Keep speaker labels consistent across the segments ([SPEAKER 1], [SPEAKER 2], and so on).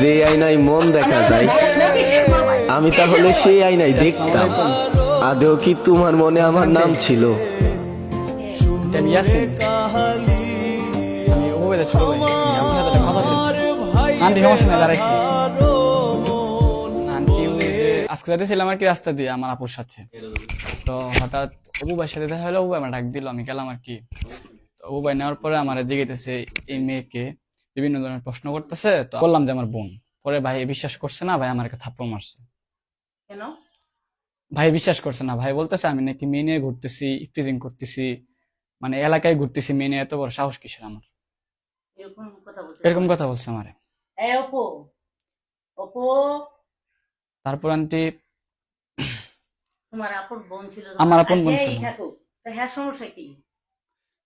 [SPEAKER 1] যে আয়নায় মন দেখা যায় আমি তাহলে সেই আয়নায় দেখতাম। আদেও কি তোমার মনে আমার নাম ছিল?
[SPEAKER 2] আজকে যাইতেছিলাম আর কি রাস্তা দিয়ে আমার আপুর সাথে। তো হঠাৎ অবু ভাইয়ের সাথে দেখা হলো অবু ভাই আমার ডাক দিল আমি গেলাম আর কি। ভাই নেওয়ার পরে আমার জিজ্ঞেতেছে এই মেয়েকে বিভিন্ন ধরনের প্রশ্ন করতেছে তো বললাম যে আমার বোন। পরে ভাই বিশ্বাস করছে না ভাই আমাকে থাপ্পড় মারছে।
[SPEAKER 3] কেন?
[SPEAKER 2] ভাই বিশ্বাস করছে না ভাই বলতেছে আমি নাকি মেয়ে নিয়ে ঘুরতেছি ইফটিজিং করতেছি মানে এলাকায় ঘুরতেছি মেয়ে নিয়ে এত বড় সাহস কিসের আমার?
[SPEAKER 3] এরকম কথা বলছে।
[SPEAKER 2] আমারে। তারপর আন্টি
[SPEAKER 3] তোমার আপন বোন ছিল
[SPEAKER 2] আমার আপন বোন
[SPEAKER 3] আচ্ছা,
[SPEAKER 2] ছিল।
[SPEAKER 3] হ্যাঁ সমস্যা কি?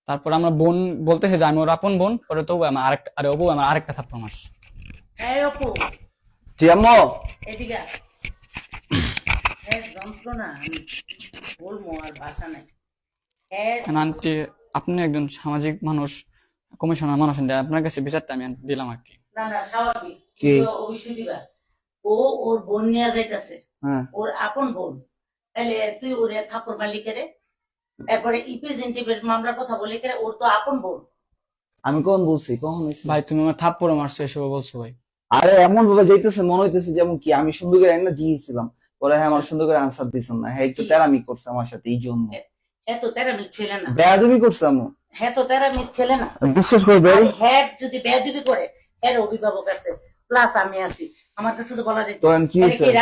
[SPEAKER 2] তারপর আমরা বোন বলতেছে যে আমি ওর আপন বোন পরে তো আমার আরেকটা আরে অবু আমার আরেকটা থাপ্পড় মারছে।
[SPEAKER 3] এই অপু।
[SPEAKER 1] জি আম্মু।
[SPEAKER 3] এদিকে যন্ত্রণা আমি বলব আর ভাষা নাই। হ্যাঁ
[SPEAKER 2] আন্টি আপনি একজন সামাজিক মানুষ কমিশনার মানুষ আপনার কাছে বিচারটা আমি দিলাম আর কি।
[SPEAKER 3] না না স্বাভাবিক। অবশ্যই দিবা ও ওর বোন নিয়ে যাইতেছে।
[SPEAKER 1] হ্যাঁ।
[SPEAKER 3] ওর আপন বোন। তাহলে তুই ওরে থাপড় মারলি করে এরপরে ইপ্রেজেন্টেটিভের মামলার কথা বলি করে ওর তো আপন বোন।
[SPEAKER 4] আমি কখন বলছি? কখন
[SPEAKER 2] ভাই তুমি আমার থাপ্পড় মারছো এসব বলছো ভাই।
[SPEAKER 4] আরে এমন ভাবে যাইতেছে মনে হইতেছে যেমন কি আমি সুন্দর করে একটা জিগেছিলাম পরে হ্যাঁ আমার সুন্দর করে আনসার দিছেন না। হ্যাঁ একটু তেরামি করছে আমার সাথে এই জন্য।
[SPEAKER 3] হ্যাঁ তো তেরামির ছেলে না।
[SPEAKER 4] বেয়াদবি করছে আমু
[SPEAKER 3] হ্যাঁ তো তেরামির ছেলে না।
[SPEAKER 4] বিশ্বাস করে
[SPEAKER 3] আর হ্যাঁ যদি বেয়াদবি করে এর অভিভাবক আছে প্লাস আমি আছি। আমার কাছে তো বলা যায়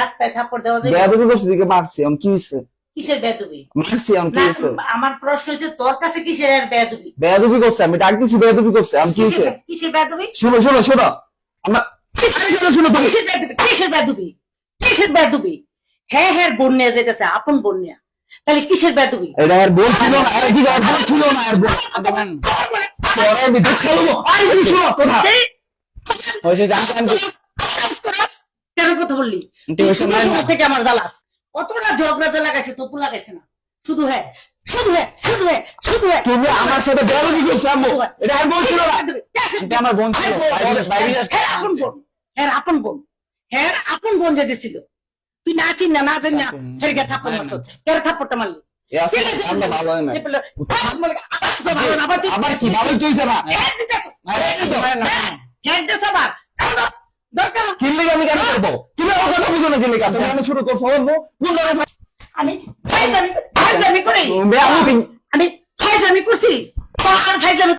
[SPEAKER 3] রাস্তায় থাপ্পড় দেওয়া যায়?
[SPEAKER 4] বেয়াদবি করছে দিকে মারছি আমি কি হয়েছে?
[SPEAKER 3] কিসের আমার প্রশ্ন হচ্ছে তোর কাছে কিসের আর বেয়াদবি
[SPEAKER 4] বেয়াদবি করছে আমি ডাক দিছি বেয়াদবি করছে আমি কি হয়েছে?
[SPEAKER 3] কিসের- কিসের
[SPEAKER 4] শোনো শোনো শোনো। আমরা শোনো শোনো
[SPEAKER 3] কিসের বেয়াদবি কিসের বেয়াদবি কিসের বেয়াদবি হ্যাঁ হ্যাঁ বোন যেতেছে আপন বোন নিয়ে তাহলে কিসের বেয়াদবি
[SPEAKER 4] এটা আর বোন ছিল না আরে জি আর বোন ছিল না আর বোন। পরে আমি দেখা লবো তুমি শোনো কথা।
[SPEAKER 3] কেন কথা বললি? থেকে আমার জ্বালাস। কতটা ঝগড়া যে লাগাইছে তবু লাগাইছে না। শুধু হ্যাঁ শুধু হ্যাঁ শুধু হ্যাঁ শুধু হ্যাঁ
[SPEAKER 4] তুমি আমার সাথে বেয়াদবি করছে আম্মু? এটা আর বোন ছিল না?
[SPEAKER 2] আন্টি আমার বোন ছিল। বাইরে-
[SPEAKER 3] হ্যাঁ আপন বোন হ্যাঁ আপন বোন। হ্যাঁ বোন যে দিছিল। তুই না চিন না না জানি না হের গে থাপ্পড় মারছ। থাপ্পড়টা মারলি।
[SPEAKER 4] হয়
[SPEAKER 3] হ্যাঁ। হ্যাঁ, হ্যাঁ। দরকার।
[SPEAKER 4] আমি কেন করব তুমি আমার কথা বুঝো না কিনলে কেন শুরু করছ কোন ধরনের
[SPEAKER 3] আমি ফাইজামি করি
[SPEAKER 4] আমি
[SPEAKER 3] আমি ফাইজলামি করছি। আর ফাইজলামি